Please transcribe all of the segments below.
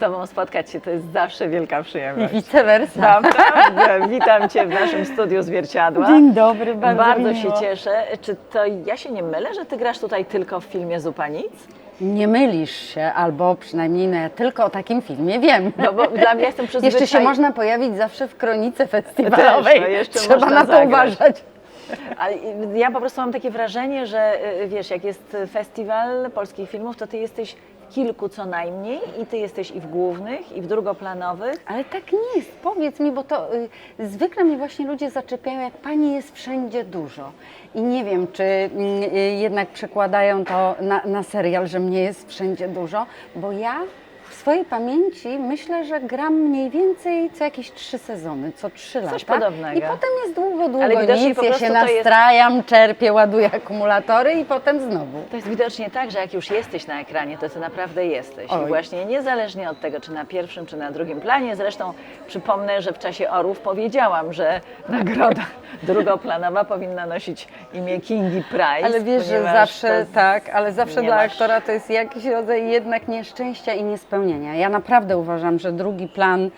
Tobą spotkać się to jest zawsze wielka I przyjemność. vice versa. Naprawdę, witam Cię w naszym studiu Zwierciadła. Dzień dobry, bardzo, Bardzo się cieszę. Czy to ja się nie mylę, że Ty grasz tutaj tylko w filmie Zupa Nic? Nie mylisz się, albo przynajmniej no, ja tylko o takim filmie wiem. No bo dla mnie jestem przyzwyczajona. Jeszcze się można pojawić zawsze w kronice festiwalowej. Też, no jeszcze Trzeba można na to zagrać. uważać. Ale ja po prostu mam takie wrażenie, że y, wiesz, jak jest festiwal polskich filmów, to Ty jesteś kilku co najmniej i Ty jesteś i w głównych, i w drugoplanowych. Ale tak nie jest. Powiedz mi, bo to y, zwykle mnie właśnie ludzie zaczepiają, jak pani jest wszędzie dużo. I nie wiem, czy mm, y, jednak przekładają to na, na serial, że mnie jest wszędzie dużo, bo ja w swojej pamięci myślę, że gram mniej więcej co jakieś trzy sezony, co trzy lata. podobnego. I potem jest długo, długo Ale widocznie nic, po ja prostu się to jest- nastrajam, czerpię, ładuję akumulatory i potem znowu. To jest widocznie tak, że jak już jesteś na ekranie, to Ty naprawdę jesteś. I Oj. właśnie niezależnie od tego, czy na pierwszym, czy na drugim planie. Zresztą przypomnę, że w czasie Orów powiedziałam, że nagroda drugoplanowa powinna nosić imię Kingi Price. Ale wiesz, że ponieważ zawsze to- tak, ale zawsze nie dla masz- aktora to jest jakiś rodzaj jednak nieszczęścia i niespełnienia. Ja naprawdę uważam, że drugi plan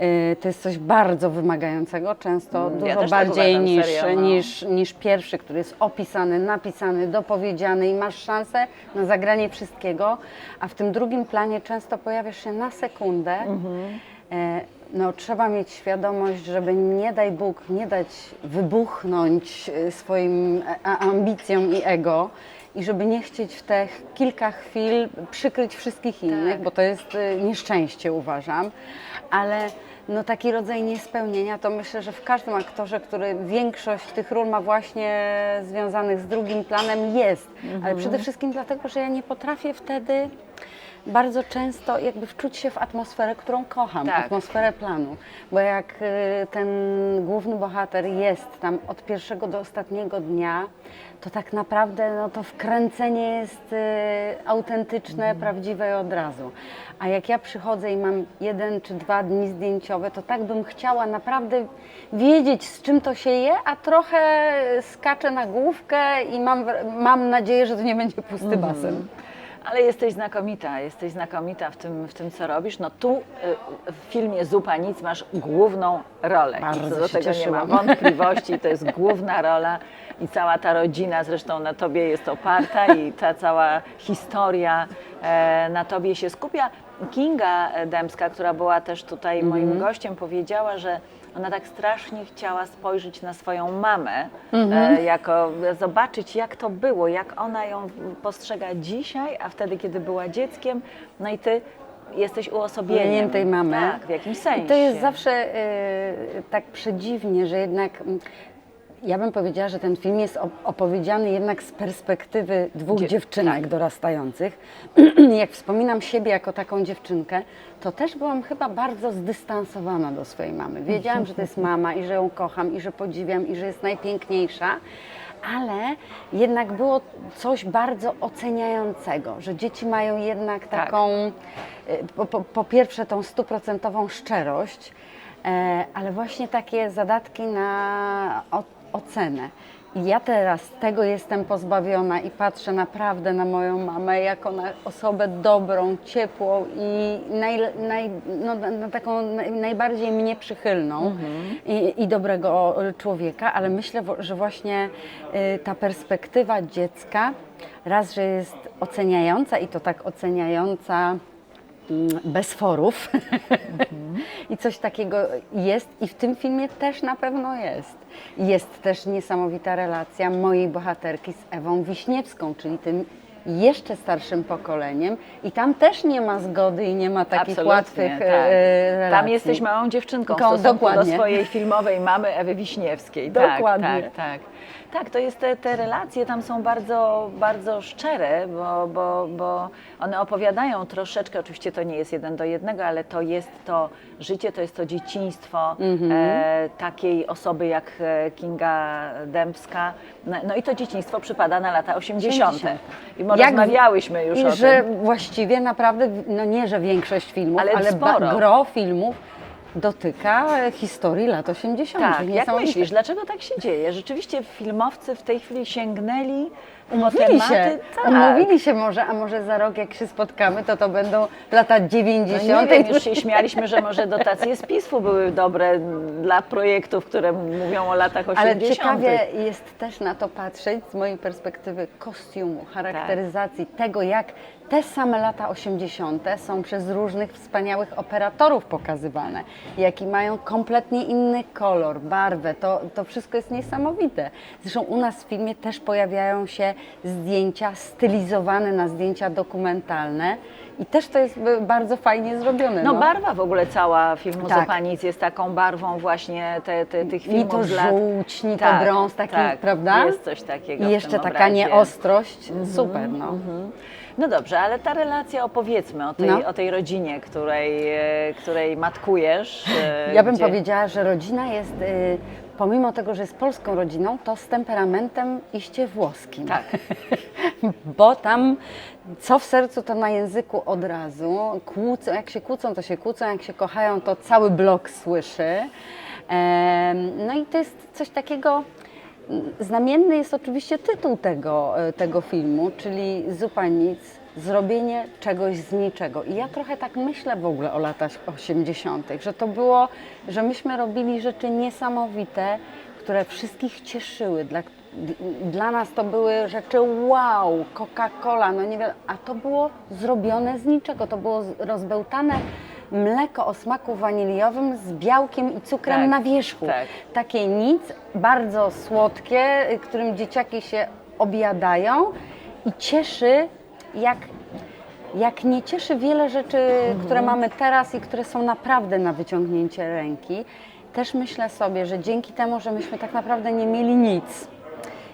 y, to jest coś bardzo wymagającego, często Mm, ja dużo tak bardziej uważam, niż, serio, no. niż, niż pierwszy, który jest opisany, napisany, dopowiedziany i masz szansę na zagranie wszystkiego, a w tym drugim planie często pojawiasz się na sekundę. Mhm. E, No, trzeba mieć świadomość, żeby nie daj Bóg nie dać wybuchnąć e, swoim e, ambicjom i ego i żeby nie chcieć w te kilka chwil przykryć wszystkich innych, Tak. bo to jest e, nieszczęście uważam, ale no taki rodzaj niespełnienia to myślę, że w każdym aktorze, który większość tych ról ma właśnie związanych z drugim planem jest, Mhm. ale przede wszystkim dlatego, że ja nie potrafię wtedy bardzo często jakby wczuć się w atmosferę, którą kocham, Tak. atmosferę planu. Bo jak y, ten główny bohater jest tam od pierwszego do ostatniego dnia, to tak naprawdę no, to wkręcenie jest y, autentyczne, Mhm. prawdziwe od razu. A jak ja przychodzę i mam jeden czy dwa dni zdjęciowe, to tak bym chciała naprawdę wiedzieć, z czym to się je, a trochę skaczę na główkę i mam, mam nadzieję, że to nie będzie pusty Mhm. basen. Ale jesteś znakomita, jesteś znakomita w tym, w tym co robisz. No tu y, w filmie Zupa Nic masz główną rolę. Bardzo I co do się tego nie cieszyłam. ma wątpliwości, to jest główna rola i cała ta rodzina zresztą na tobie jest oparta i ta cała historia e, na tobie się skupia. Kinga Dębska, która była też tutaj Mhm. moim gościem, powiedziała, że ona tak strasznie chciała spojrzeć na swoją mamę, Mhm. e, jako zobaczyć jak to było, jak ona ją postrzega dzisiaj, a wtedy, kiedy była dzieckiem, no i ty jesteś uosobieniem. Uosobieniem tej mamy. Tak, w jakimś sensie. I to jest zawsze y, tak przedziwnie, że jednak mm, ja bym powiedziała, że ten film jest op- opowiedziany jednak z perspektywy dwóch Dzie- dziewczynek tak. dorastających. Jak wspominam siebie jako taką dziewczynkę, to też byłam chyba bardzo zdystansowana do swojej mamy. Wiedziałam, że to jest mama i że ją kocham i że podziwiam i że jest najpiękniejsza. Ale jednak było coś bardzo oceniającego, że dzieci mają jednak Tak. taką, y, po, po, po pierwsze tą stuprocentową szczerość, e, ale właśnie takie zadatki na ocenę. I ja teraz tego jestem pozbawiona i patrzę naprawdę na moją mamę jako na osobę dobrą, ciepłą i naj, naj, no, na- taką naj, najbardziej mnie przychylną i, i dobrego człowieka, ale myślę, że właśnie y, ta perspektywa dziecka raz, że jest oceniająca i to tak oceniająca bez forów. I coś takiego jest i w tym filmie też na pewno jest. Jest też niesamowita relacja mojej bohaterki z Ewą Wiśniewską, czyli tym jeszcze starszym pokoleniem i tam też nie ma zgody i nie ma takich Absolutnie, łatwych tak. e, relacji. Tam jesteś małą dziewczynką w Ko- stosunku do swojej filmowej mamy Ewy Wiśniewskiej. Dokładnie. Tak, tak, tak. Tak, to jest te, te relacje tam są bardzo, bardzo szczere, bo, bo, bo one opowiadają troszeczkę, oczywiście to nie jest jeden do jednego, ale to jest to życie, to jest to dzieciństwo Mhm. e, takiej osoby jak e, Kinga Dębska. No, no i to dzieciństwo przypada na lata 80. 80. I my Jak- rozmawiałyśmy już I o że tym. właściwie naprawdę, no nie, że większość filmów, Ale ale, sporo. gro filmów dotyka historii lat 80. Tak, jak myślisz, dlaczego tak się dzieje? Rzeczywiście filmowcy w tej chwili sięgnęli Umówili się, tak. umówili się może, a może za rok jak się spotkamy, to to będą lata No 90. nie wiem, już się śmialiśmy, że może dotacje z PISF-u były dobre dla projektów, które mówią o latach 80. Ale ciekawie jest też na to patrzeć z mojej perspektywy kostiumu, charakteryzacji tego, jak te same lata 80. są przez różnych wspaniałych operatorów pokazywane, jaki mają kompletnie inny kolor, barwę. To, to wszystko jest niesamowite. Zresztą u nas w filmie też pojawiają się zdjęcia stylizowane na zdjęcia dokumentalne. I też to jest bardzo fajnie zrobione. No barwa w ogóle cała filmu Tak. Zopanic jest taką barwą właśnie te, te, tych Ni filmów to z lat. żółć, ni to Tak, brąz, taki, tak, prawda? Jest coś takiego I jeszcze taka obrazie. nieostrość. Super, no. No dobrze, ale ta relacja opowiedzmy o tej, No. o tej rodzinie, której, e, której matkujesz. e, Ja bym gdzie- powiedziała, że rodzina jest, y, pomimo tego, że jest polską rodziną, to z temperamentem iście włoskim. Tak. Bo tam co w sercu, to na języku od razu. Kłócą, jak się kłócą, to się kłócą, jak się kochają, to cały blok słyszy. No i to jest coś takiego. Znamienny jest oczywiście tytuł tego, e, tego filmu, czyli Zupa Nic, zrobienie czegoś z niczego. I ja trochę tak myślę w ogóle o latach 80., że to było, że myśmy robili rzeczy niesamowite, które wszystkich cieszyły. Dla, dla nas to były rzeczy wow, Coca-Cola, no nie wiem, a to było zrobione z niczego. To było rozbełtane mleko o smaku waniliowym z białkiem i cukrem Tak, na wierzchu. tak. Takie nic, bardzo słodkie, y, którym dzieciaki się objadają i cieszy jak jak nie cieszy wiele rzeczy, które mamy teraz i które są naprawdę na wyciągnięcie ręki, też myślę sobie, że dzięki temu, że myśmy tak naprawdę nie mieli nic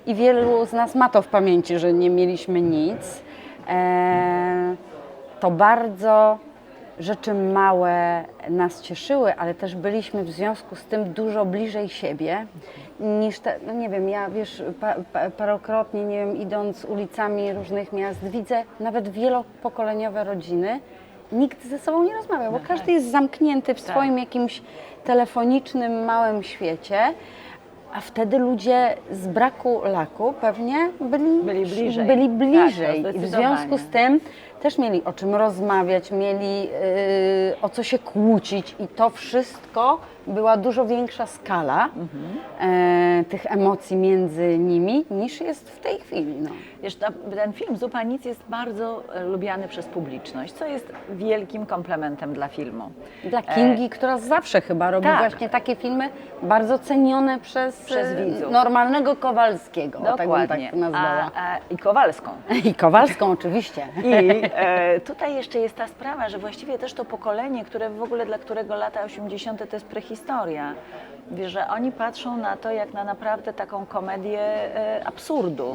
i wielu z nas ma to w pamięci, że nie mieliśmy nic, e, to bardzo rzeczy małe nas cieszyły, ale też byliśmy w związku z tym dużo bliżej siebie niż te, no nie wiem, ja wiesz, pa, pa, parokrotnie, nie wiem, idąc ulicami różnych miast, widzę nawet wielopokoleniowe rodziny, nikt ze sobą nie rozmawia, bo każdy jest zamknięty w Tak. swoim jakimś telefonicznym, małym świecie. A wtedy ludzie z braku laku pewnie byli, Byli bliżej. Byli Tak, bliżej. to I w związku z tym też mieli o czym rozmawiać, mieli yy, o co się kłócić i to wszystko była dużo większa skala e, tych emocji między nimi niż jest w tej chwili. No. Wiesz, ten film Zupa Nic jest bardzo e, lubiany przez publiczność, co jest wielkim komplementem dla filmu. Dla Kingi, która zawsze chyba robi tak. właśnie takie filmy bardzo cenione przez, Przez e, widzów. normalnego Kowalskiego. tak bym Dokładnie. tak nazwała. A, a, I Kowalską. I Kowalską oczywiście. I e, tutaj jeszcze jest ta sprawa, że właściwie też to pokolenie, które w ogóle dla którego lata 80. to jest prehistoria, wiesz, że oni patrzą na to jak na naprawdę taką komedię e, absurdu,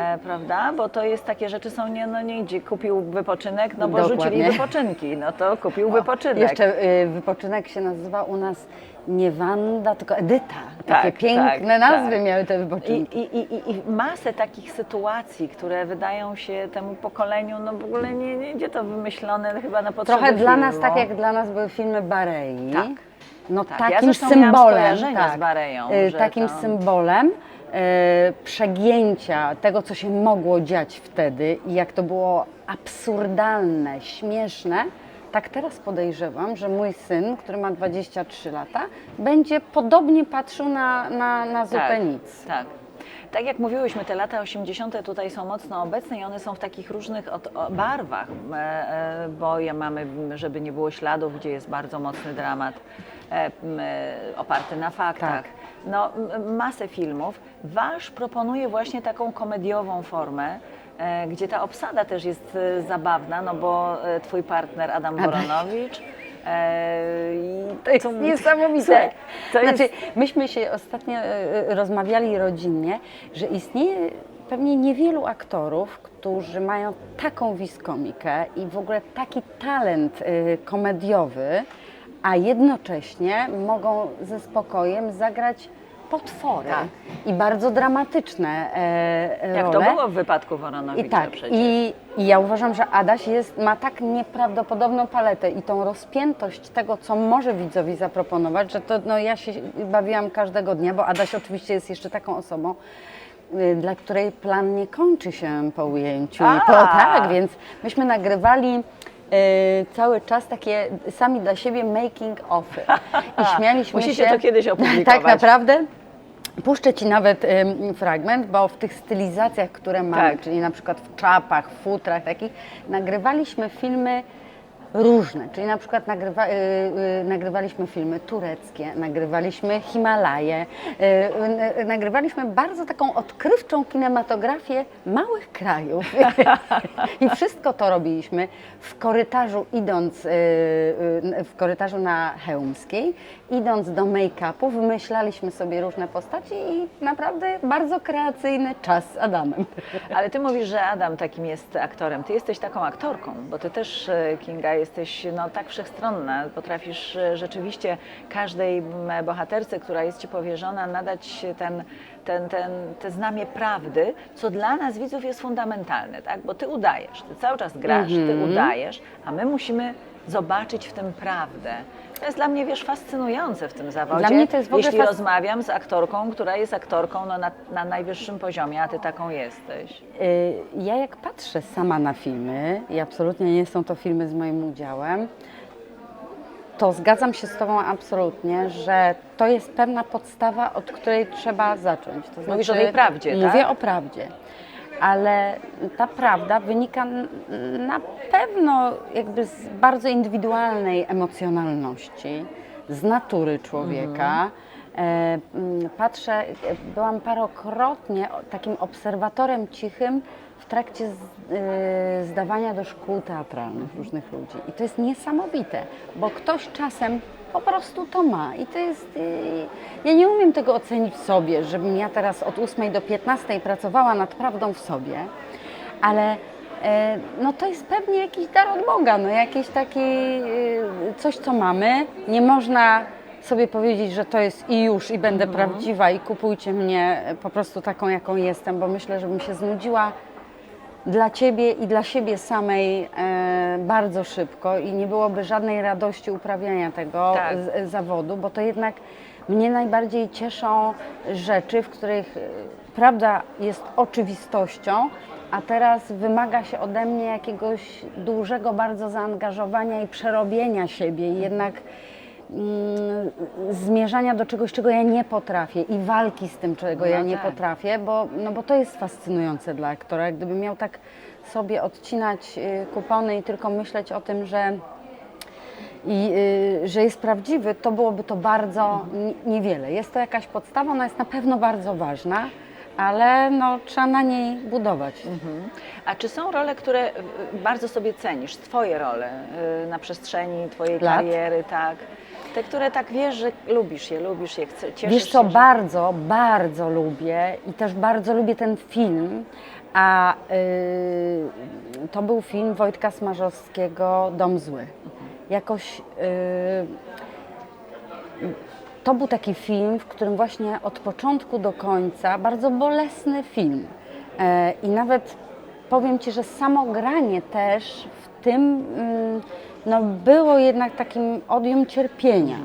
e, prawda? Bo to jest takie rzeczy są, nie, no nie idzie, kupił wypoczynek, no bo Dokładnie. rzucili wypoczynki, no to kupił wypoczynek. Jeszcze y, wypoczynek się nazywa u nas nie Wanda, tylko Edyta. Takie Tak, piękne tak, nazwy tak. miały te I, wypoczynki. i, i, i- I masę takich sytuacji, które wydają się temu pokoleniu, no w ogóle nie, nie idzie to wymyślone chyba na potrzeby Trochę dla filmu. nas, tak jak dla nas były filmy Barei. Tak. No Tak, ja takim miałam symbolem, tak, z Bareją, y, takim to- symbolem y, przegięcia tego, co się mogło dziać wtedy i jak to było absurdalne, śmieszne, tak teraz podejrzewam, że mój syn, który ma 23 lata, będzie podobnie patrzył na, na, na zupę tak, nic. Tak. Tak jak mówiłyśmy, te lata 80. tutaj są mocno obecne i one są w takich różnych od, o, barwach, e, e, bo ja mamy, żeby nie było śladów, gdzie jest bardzo mocny dramat e, oparty na faktach. Tak. No, masę filmów. Wasz proponuje właśnie taką komediową formę, gdzie ta obsada też jest zabawna, no bo twój partner Adam Woronowicz. E, i To jest niesamowite. Słuchaj, To znaczy, jest, myśmy się ostatnio e, e, rozmawiali rodzinnie, że istnieje pewnie niewielu aktorów, którzy mają taką wiskomikę i w ogóle taki talent e, komediowy, a jednocześnie mogą ze spokojem zagrać potwory Tak. i bardzo dramatyczne e, e, jak role. to było w wypadku Woronowicza I tak, przecież. i, i ja uważam, że Adaś jest, ma tak nieprawdopodobną paletę i tą rozpiętość tego, co może widzowi zaproponować, że to no, ja się bawiłam każdego dnia, bo Adaś oczywiście jest jeszcze taką osobą, y, dla której plan nie kończy się po ujęciu. A! Po, tak, więc myśmy nagrywali y, cały czas takie sami dla siebie making offy. I śmialiśmy Musicie się. to kiedyś opublikować. Tak naprawdę. Puszczę Ci nawet ym, fragment, bo w tych stylizacjach, które mamy, Tak. czyli na przykład w czapach, futrach takich, nagrywaliśmy filmy różne, czyli na przykład nagrywa, y, y, nagrywaliśmy filmy tureckie, nagrywaliśmy Himalaje, y, y, nagrywaliśmy bardzo taką odkrywczą kinematografię małych krajów i wszystko to robiliśmy w korytarzu idąc, y, y, w korytarzu na Chełmskiej, idąc do make-upu, wymyślaliśmy sobie różne postaci i naprawdę bardzo kreacyjny czas z Adamem. Ale ty mówisz, że Adam takim jest aktorem. Ty jesteś taką aktorką, bo ty też, e, Kinga, jesteś no, tak wszechstronna. Potrafisz e, rzeczywiście każdej bohaterce, która jest ci powierzona, nadać ten, ten, ten, te znamie prawdy, co dla nas widzów jest fundamentalne, tak? Bo ty udajesz, ty cały czas grasz, ty udajesz, a my musimy zobaczyć w tym prawdę. To jest dla mnie, wiesz, fascynujące w tym zawodzie. Dla mnie to jest w ogóle Jeśli rozmawiam z aktorką, która jest aktorką no, na, na najwyższym poziomie, a ty taką jesteś. Y, Ja jak patrzę sama na filmy, i absolutnie nie są to filmy z moim udziałem, to zgadzam się z Tobą absolutnie, że to jest pewna podstawa, od której trzeba zacząć. To znaczy, Mówisz o tej prawdzie, Mówię tak? o prawdzie. Ale ta prawda wynika na pewno jakby z bardzo indywidualnej emocjonalności, z natury człowieka. E, mm, Patrzę, e, byłam parokrotnie takim obserwatorem cichym w trakcie e, zdawania do szkół teatralnych różnych ludzi. I to jest niesamowite, bo ktoś czasem po prostu to ma. I to jest. e, Ja nie umiem tego ocenić sobie, żebym ja teraz od 8 do 15 pracowała nad prawdą w sobie, ale. e, No to jest pewnie jakiś dar od Boga, no jakieś takie e, coś, co mamy. Nie można sobie powiedzieć, że to jest i już, i będę prawdziwa i kupujcie mnie po prostu taką, jaką jestem, bo myślę, że bym się znudziła dla Ciebie i dla siebie samej e, bardzo szybko i nie byłoby żadnej radości uprawiania tego Tak. z, zawodu, bo to jednak mnie najbardziej cieszą rzeczy, w których e, prawda jest oczywistością, a teraz wymaga się ode mnie jakiegoś dużego bardzo zaangażowania i przerobienia siebie i jednak zmierzania do czegoś, czego ja nie potrafię i walki z tym, czego ja No nie tak. potrafię, bo, no bo to jest fascynujące dla aktora. Gdybym miał tak sobie odcinać y, kupony i tylko myśleć o tym, że, i, y, że jest prawdziwy, to byłoby to bardzo ni- niewiele. Jest to jakaś podstawa, ona jest na pewno bardzo ważna, ale no, trzeba na niej budować. A czy są role, które y, bardzo sobie cenisz, twoje role y, na przestrzeni twojej Lat? kariery, tak? Te, które tak wiesz, że lubisz je, lubisz je, cieszysz Wiesz co, się, że... bardzo, bardzo lubię i też bardzo lubię ten film, a y, to był film Wojtka Smarzowskiego Dom Zły. Jakoś y, to był taki film, w którym właśnie od początku do końca, bardzo bolesny film. E, I nawet powiem Ci, że samo granie też w tym mm, no, było jednak takim odium cierpienia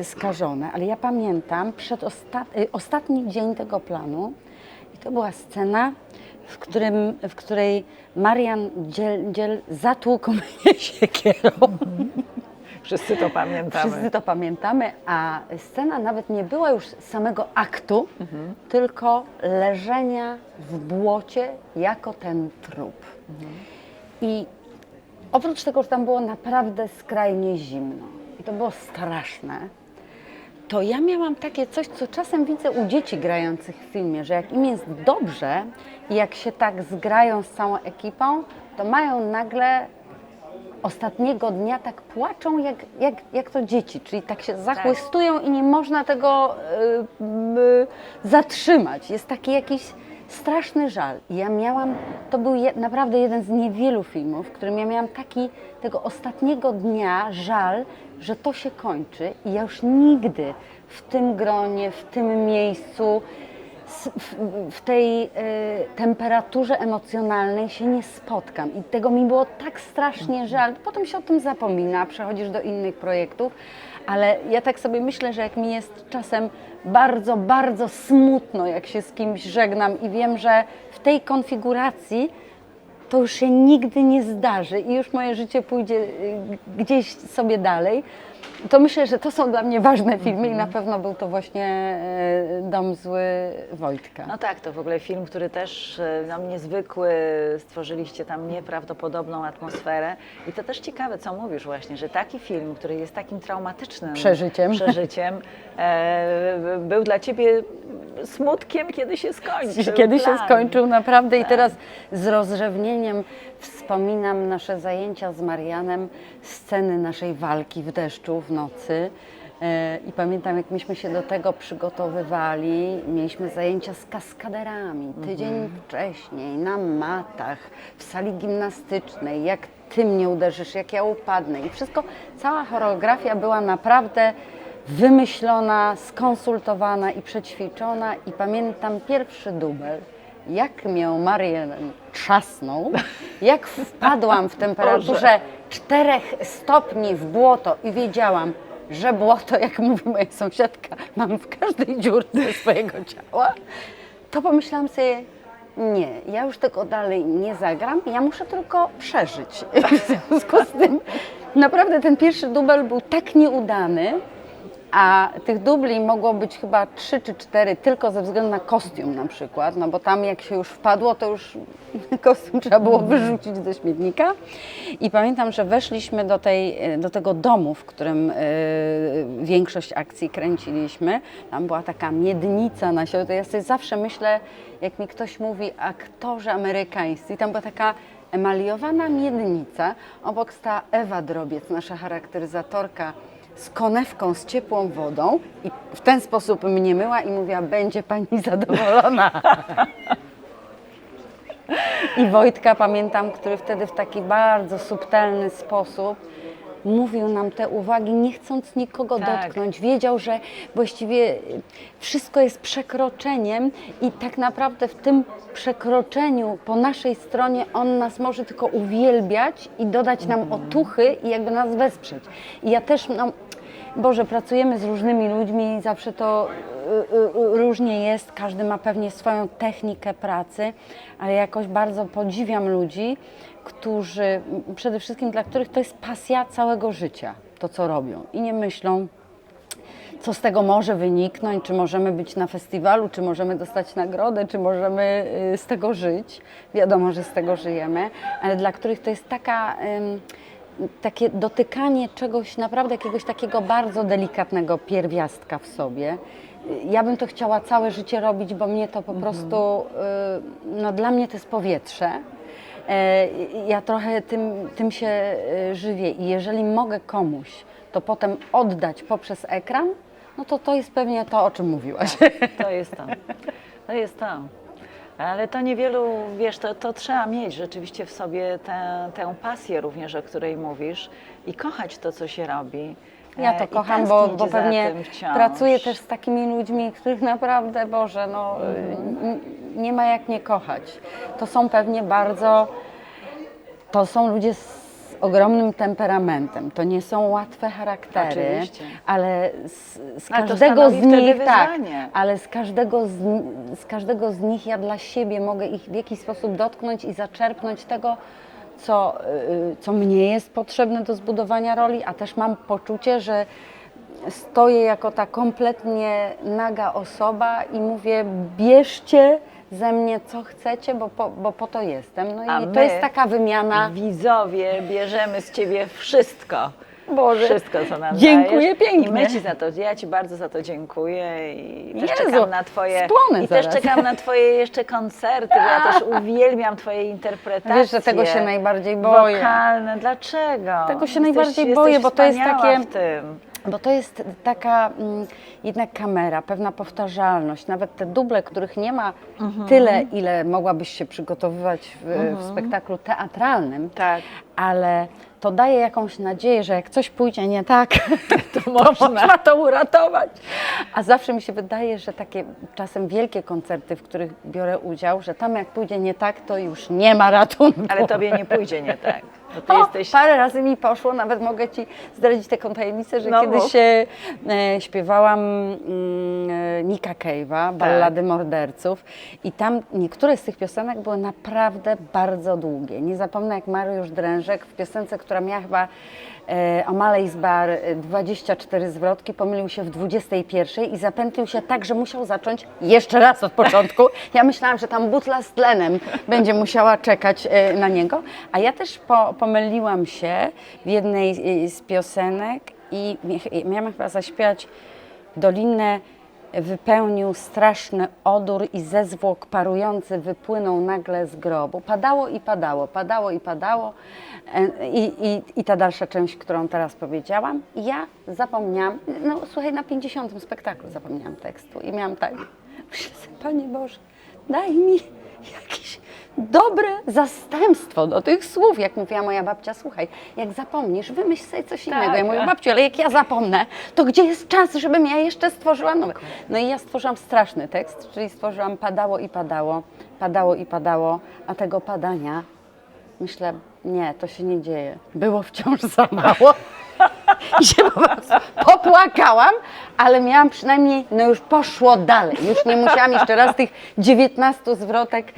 y, skażone. Ale ja pamiętam przed osta- y, ostatni dzień tego planu i to była scena, w, którym, w której Marian Dziel, Dziel zatłukł mnie siekierą. Wszyscy to pamiętamy. Wszyscy to pamiętamy, a scena nawet nie była już samego aktu, tylko leżenia w błocie jako ten trup. I oprócz tego, że tam było naprawdę skrajnie zimno i to było straszne, to ja miałam takie coś, co czasem widzę u dzieci grających w filmie, że jak im jest dobrze i jak się tak zgrają z całą ekipą, to mają nagle ostatniego dnia tak płaczą jak, jak, jak to dzieci, czyli tak się zachłystują i nie można tego y, y, zatrzymać. Jest taki jakiś straszny żal. Ja miałam, to był je, naprawdę jeden z niewielu filmów, w którym ja miałam taki tego ostatniego dnia żal, że to się kończy i ja już nigdy w tym gronie, w tym miejscu w, w tej e, temperaturze emocjonalnej się nie spotkam. I tego mi było tak strasznie żal. Potem się o tym zapomina, przechodzisz do innych projektów, ale ja tak sobie myślę, że jak mi jest czasem bardzo, bardzo smutno, jak się z kimś żegnam i wiem, że w tej konfiguracji to już się nigdy nie zdarzy i już moje życie pójdzie y, gdzieś sobie dalej, to myślę, że to są dla mnie ważne filmy i na pewno był to właśnie y, Dom Zły Wojtka. No tak, to w ogóle film, który też e, no, niezwykły, stworzyliście tam nieprawdopodobną atmosferę. I to też ciekawe, co mówisz właśnie, że taki film, który jest takim traumatycznym Przeżyciem. przeżyciem e, był dla Ciebie smutkiem, kiedy się skończył. Kiedy się plan. skończył naprawdę i teraz z rozrzewnieniem wspominam nasze zajęcia z Marianem, sceny naszej walki w deszczu w nocy. E, I pamiętam, jak myśmy się do tego przygotowywali, mieliśmy zajęcia z kaskaderami tydzień wcześniej, na matach, w sali gimnastycznej, jak ty mnie uderzysz, jak ja upadnę. I wszystko, cała choreografia była naprawdę wymyślona, skonsultowana i przećwiczona. I pamiętam pierwszy dubel, jak mnie Marian trzasnął, jak wpadłam w temperaturze 4 stopni w błoto i wiedziałam, że błoto, jak mówi moja sąsiadka, mam w każdej dziurce swojego ciała, to pomyślałam sobie, nie, ja już tego dalej nie zagram, ja muszę tylko przeżyć. W związku z tym naprawdę ten pierwszy dubel był tak nieudany, a tych dubli mogło być chyba trzy czy cztery tylko ze względu na kostium na przykład, no bo tam jak się już wpadło, to już kostium trzeba było wyrzucić do śmietnika. I pamiętam, że weszliśmy do, tej, do tego domu, w którym e, większość akcji kręciliśmy. Tam była taka miednica na środku. Ja sobie zawsze myślę, jak mi ktoś mówi aktorzy amerykańscy, tam była taka emaliowana miednica. Obok stała Ewa Drobiec, nasza charakteryzatorka z konewką, z ciepłą wodą i w ten sposób mnie myła i mówiła, będzie pani zadowolona. I Wojtka pamiętam, który wtedy w taki bardzo subtelny sposób mówił nam te uwagi, nie chcąc nikogo Tak. dotknąć. Wiedział, że właściwie wszystko jest przekroczeniem i tak naprawdę w tym przekroczeniu po naszej stronie on nas może tylko uwielbiać i dodać nam otuchy i jakby nas wesprzeć. I ja też, no, Boże, pracujemy z różnymi ludźmi zawsze to y, y, y, różnie jest, każdy ma pewnie swoją technikę pracy, ale jakoś bardzo podziwiam ludzi, którzy, przede wszystkim dla których to jest pasja całego życia, to co robią i nie myślą, co z tego może wyniknąć, czy możemy być na festiwalu, czy możemy dostać nagrodę, czy możemy z tego żyć. Wiadomo, że z tego żyjemy, ale dla których to jest taka, takie dotykanie czegoś, naprawdę jakiegoś takiego bardzo delikatnego pierwiastka w sobie. Y, Ja bym to chciała całe życie robić, bo mnie to po prostu, y, no dla mnie to jest powietrze. E, Ja trochę tym, tym się e, żywię i jeżeli mogę komuś to potem oddać poprzez ekran, no to to jest pewnie to, o czym mówiłaś. To jest to. To jest to. Ale to niewielu, wiesz, to, to trzeba mieć rzeczywiście w sobie tę, tę pasję również, o której mówisz i kochać to, co się robi. Ja E, to i kocham, bo, bo pewnie pracuję też z takimi ludźmi, których naprawdę, Boże, no, n- nie ma jak nie kochać. To są pewnie bardzo, to są ludzie z ogromnym temperamentem. To nie są łatwe charaktery, Oczywiście. ale z, z Ale każdego z nich, tak, ale z każdego z, z każdego z nich ja dla siebie mogę ich w jakiś sposób dotknąć i zaczerpnąć tego, co, y, co mnie jest potrzebne do zbudowania roli, a też mam poczucie, że stoję jako ta kompletnie naga osoba i mówię, bierzcie ze mnie co chcecie, bo po, bo po to jestem. No A i to my- jest taka wymiana. Widzowie, bierzemy z Ciebie wszystko. Boże, Wszystko, co nam dziękuję dajesz. pięknie. I my Ci za to, ja Ci bardzo za to dziękuję i też Jezu, czekam na Twoje, i też zaraz. czekam na Twoje jeszcze koncerty, bo ja też uwielbiam Twoje interpretacje. Wiesz, że tego się najbardziej boję. Wokalne, dlaczego? Tego się najbardziej jesteś boję, bo to jest takie- w tym. Bo to jest taka mm, jednak kamera, pewna powtarzalność, nawet te duble, których nie ma tyle, ile mogłabyś się przygotowywać w, w spektaklu teatralnym, Tak. ale to daje jakąś nadzieję, że jak coś pójdzie nie tak, to można. można to uratować. A zawsze mi się wydaje, że takie czasem wielkie koncerty, w których biorę udział, że tam jak pójdzie nie tak, to już nie ma ratunku. Ale tobie nie pójdzie nie tak. Bo ty O, jesteś Parę razy mi poszło, nawet mogę Ci zdradzić taką tajemnicę, że No kiedyś mów. e, e, śpiewałam mm, e, Nika Cave'a, Ballady Morderców i tam niektóre z tych piosenek były naprawdę bardzo długie. Nie zapomnę jak Mariusz Drężek w piosence, która miała chyba e, O'Malley's Bar e, 24 zwrotki, pomylił się w 21 i zapętlił się tak, że musiał zacząć jeszcze raz od początku. Ja myślałam, że tam butla z tlenem będzie musiała czekać e, na niego, a ja też po, pomyliłam się w jednej e, z piosenek i mia- miałam chyba zaśpiewać Dolinę wypełnił straszny odór i ze zwłok parujący wypłynął nagle z grobu. Padało i padało, padało i padało. E, I, i, i ta dalsza część, którą teraz powiedziałam, ja zapomniałam, no słuchaj, na 50. spektaklu zapomniałam tekstu i miałam tak, Panie Boże, daj mi jakieś dobre zastępstwo do tych słów. Jak mówiła moja babcia, słuchaj, jak zapomnisz, wymyśl sobie coś innego. Tak, ja mówię, tak. babciu, ale jak ja zapomnę, to gdzie jest czas, żebym ja jeszcze stworzyła nowy? No i ja stworzyłam straszny tekst, czyli stworzyłam padało i padało, padało i padało, a tego padania myślę, nie, to się nie dzieje. Było wciąż za mało. I się po prostu popłakałam, ale miałam przynajmniej, no już poszło dalej. Już nie musiałam jeszcze raz tych 19 zwrotek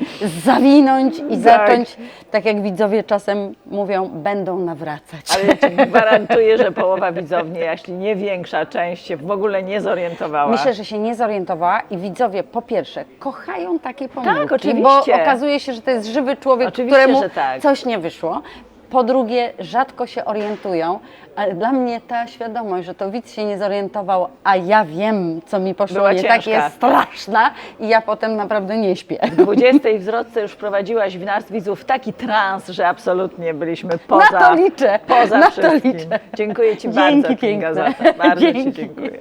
zawinąć i zacząć, tak jak widzowie czasem mówią, będą nawracać. Ale ci gwarantuję, że połowa widowni, jeśli nie większa część, się w ogóle nie zorientowała. Myślę, że się nie zorientowała i widzowie po pierwsze kochają takie pomyłki, Tak, oczywiście. bo okazuje się, że to jest żywy człowiek, Oczywiście, któremu że tak. coś nie wyszło. Po drugie, rzadko się orientują, ale dla mnie ta świadomość, że to widz się nie zorientował, a ja wiem, co mi poszło Była nie tak, ciężka. jest straszna i ja potem naprawdę nie śpię. W 20 zwrotce już wprowadziłaś w nas widzów w taki trans, że absolutnie byliśmy poza, Na to liczę, poza na to wszystkim. liczę. Dziękuję Ci Dzięki bardzo, Kinga, za to. Bardzo Ci Dzięki. dziękuję.